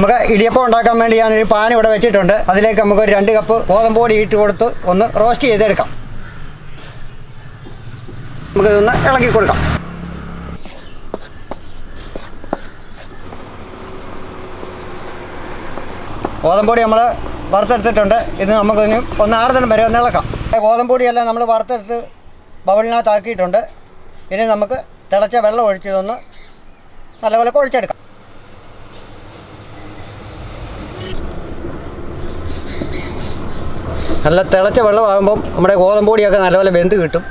നമുക്ക് ഇടിയപ്പം ഉണ്ടാക്കാൻ വേണ്ടി ഞാനൊരു പാൻ ഇവിടെ വെച്ചിട്ടുണ്ട്. അതിലേക്ക് നമുക്ക് ഒരു രണ്ട് കപ്പ് ഗോതമ്പ് പൊടി ഇട്ട് കൊടുത്ത് ഒന്ന് റോസ്റ്റ് ചെയ്തെടുക്കാം. നമുക്കിതൊന്ന് ഇളക്കി കൊടുക്കാം. ഗോതമ്പൊടി നമ്മൾ വറുത്തെടുത്തിട്ടുണ്ട്. ഇത് നമുക്കൊന്ന് ഒന്ന് ആറുതരം വരെ ഒന്ന് ഇളക്കാം. ഗോതമ്പൊടിയെല്ലാം നമ്മൾ വറുത്തെടുത്ത് ബൗളിനകത്താക്കിയിട്ടുണ്ട്. ഇനി നമുക്ക് തിളച്ച വെള്ളം ഒഴിച്ചതൊന്ന് നല്ലപോലെ കുഴച്ചെടുക്കാം. നല്ല തിളച്ച വെള്ളമാകുമ്പം നമ്മുടെ ഗോതമ്പൊടിയൊക്കെ നല്ലപോലെ വെന്ത് കിട്ടും.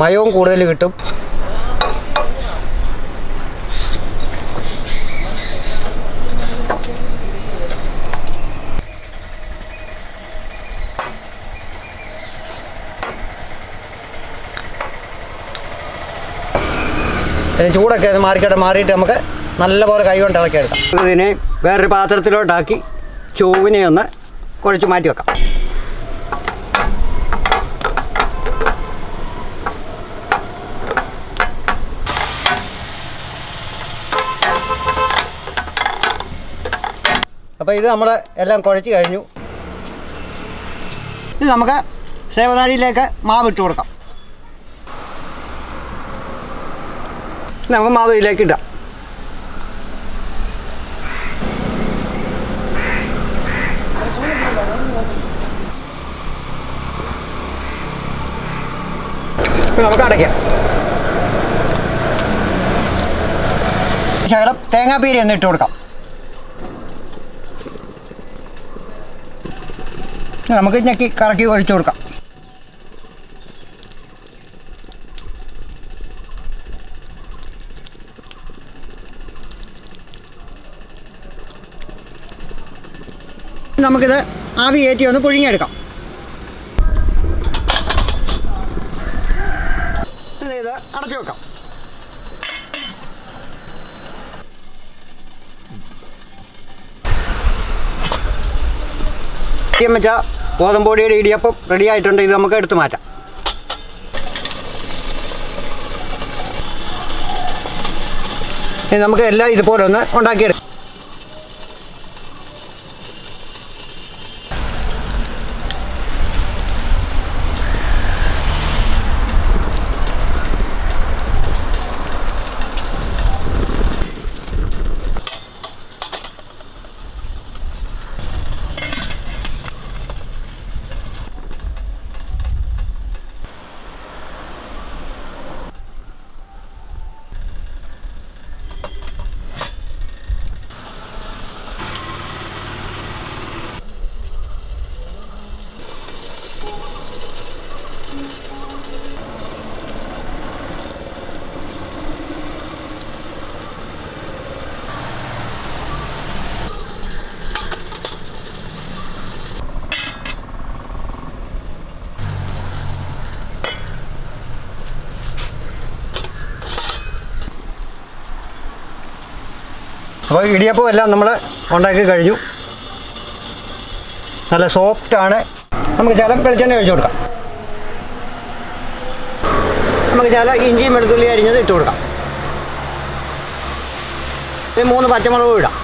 മയവും കൂടുതൽ കിട്ടും. ഇതിന് ചൂടൊക്കെ അത് മാറിക്കട്ടെ മാറിയിട്ട് നമുക്ക് നല്ലപോലെ കൈ കൊണ്ട് ഇളക്കിയെടുക്കാം. ഇതിനെ വേറൊരു പാത്രത്തിലോട്ടാക്കി ചൂവിനെ ഒന്ന് കുഴച്ച് മാറ്റി വെക്കാം അപ്പോൾ ഇത് നമ്മൾ എല്ലാം കുഴച്ച് കഴിഞ്ഞു. ഇത് നമുക്ക് സേവനാഴിയിലേക്ക് മാവ് ഇട്ട് കൊടുക്കാം. നമുക്ക് മാവ് ഇതിലേക്ക് ഇടാം. നമുക്ക് അടയ്ക്കാം. ശകലം തേങ്ങാപ്പീരി ഒന്ന് ഇട്ട് കൊടുക്കാം. നമുക്ക് ഞെക്കി കറക്കി ഒഴിച്ചു കൊടുക്കാം. നമുക്കിത് ആവി കയറ്റി ഒന്ന് പുഴുങ്ങിയെടുക്കാം. ഇത് അടച്ചു വെക്കാം. ഇടിയം വെച്ച ഗോതമ്പൊടിയുടെ ഇടിയപ്പം റെഡി ആയിട്ടുണ്ട്. ഇത് നമുക്ക് എടുത്തു മാറ്റാം. നമുക്ക് എല്ലാം ഇതുപോലെ ഒന്ന് ഉണ്ടാക്കിയെടുക്കാം. അപ്പോൾ ഇടിയപ്പം എല്ലാം നമ്മൾ ഉണ്ടാക്കി കഴിഞ്ഞു. നല്ല സോഫ്റ്റാണ് നമുക്ക് ചില വെളിച്ചെണ്ണ ഒഴിച്ചു കൊടുക്കാം. നമുക്ക് ചില ഇഞ്ചിയും വെളുത്തുള്ളി അരിഞ്ഞത് ഇട്ട് കൊടുക്കാം. മൂന്ന് പച്ചമുളകും ഇടാം.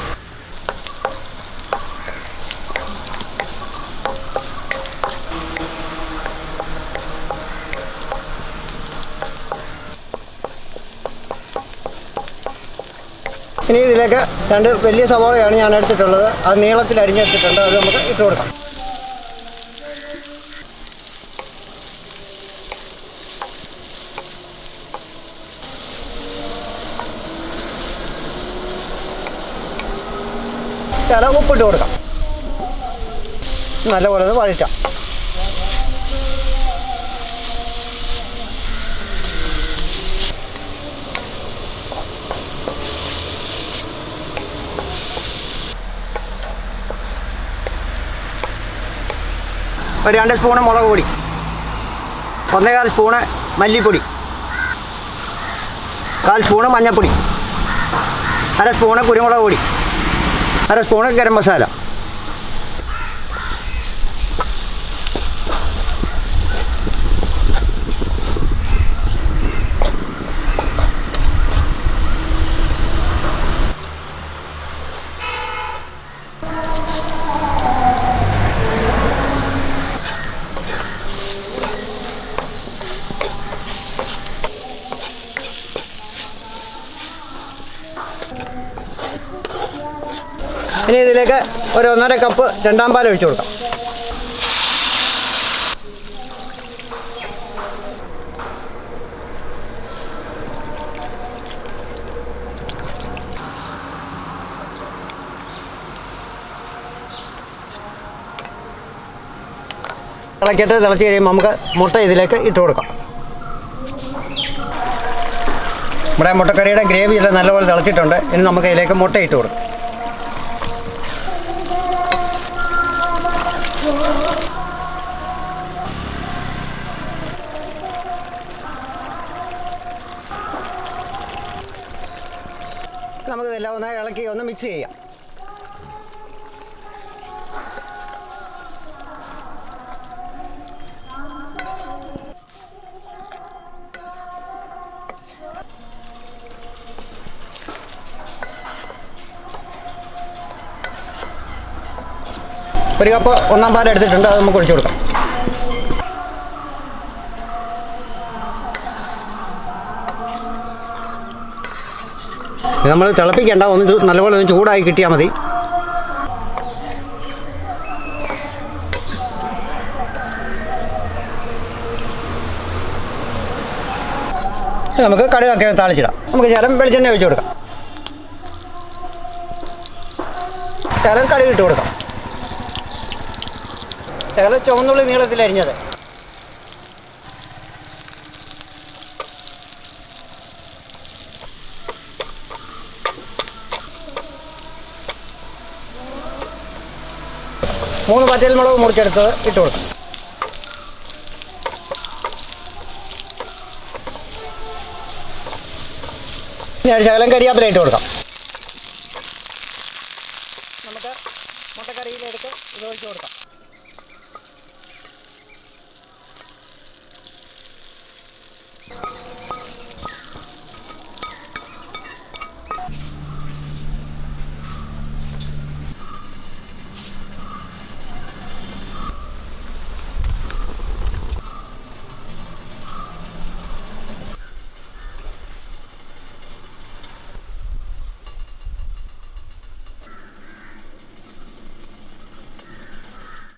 ഇനി ഇതിലേക്ക് രണ്ട് വലിയ സവാളയാണ് ഞാൻ എടുത്തിട്ടുള്ളത്. അത് നീളത്തിൽ അരിഞ്ഞെടുത്തിട്ടുണ്ട്. അത് നമുക്ക് ഇട്ട് കൊടുക്കാം. ചില ഉപ്പിട്ട് കൊടുക്കാം. നല്ലപോലെ ഒന്ന് വഴിച്ചാം ഒരു രണ്ട് സ്പൂണ് മുളക് പൊടി. ഒന്നേകാൽ സ്പൂണ് മല്ലിപ്പൊടി. കാൽ സ്പൂണ് മഞ്ഞൾപ്പൊടി അര സ്പൂണ് കുരുമുളക് പൊടി. അര സ്പൂണ് ഗരം മസാല. ഇനി ഇതിലേക്ക് ഒരു ഒന്നര കപ്പ് രണ്ടാം പാൽ ഒഴിച്ചു കൊടുക്കാം. ഇളക്കിയിട്ട് തിളച്ച് കഴിയുമ്പോൾ നമുക്ക് മുട്ട ഇതിലേക്ക് ഇട്ട് കൊടുക്കാം. നമ്മുടെ മുട്ടക്കറിയുടെ ഗ്രേവി എല്ലാം നല്ലപോലെ തിളച്ചിട്ടുണ്ട്. ഇനി നമുക്ക് ഇതിലേക്ക് മുട്ട ഇട്ട് കൊടുക്കാം. നമുക്കിതെല്ലാം ഒന്ന് ഇളക്കി ഒന്ന് മിക്സ് ചെയ്യാം. ഒരു കപ്പ് ഒന്നാം പാൽ എടുത്തിട്ടുണ്ട് അത് നമുക്ക് ഒഴിച്ചു കൊടുക്കാം. നമ്മൾ തിളപ്പിക്കേണ്ട ഒന്ന് നല്ലപോലെ ഒന്ന് ചൂടായി കിട്ടിയാൽ മതി. നമുക്ക് കടുകൊക്കെ താളിച്ചിടാം. നമുക്ക് ശരം വെളിച്ചെണ്ണ ഒഴിച്ചു കൊടുക്കാം. ശരം കടുക് ഇട്ട് കൊടുക്കാം. ശകലം ചുവന്നുള്ളി നീളത്തിൽ അരിഞ്ഞത് മൂന്ന് പച്ചൽ മുളക് മുറിച്ചെടുത്ത് ഇട്ട് കൊടുക്കും ഒരു ശകലം കരിയാപ്പില ഇട്ട് കൊടുക്കാം. നമുക്ക് മുട്ടക്കറിയിലെടുത്ത് ഇത് ഒഴിച്ച് കൊടുക്കാം.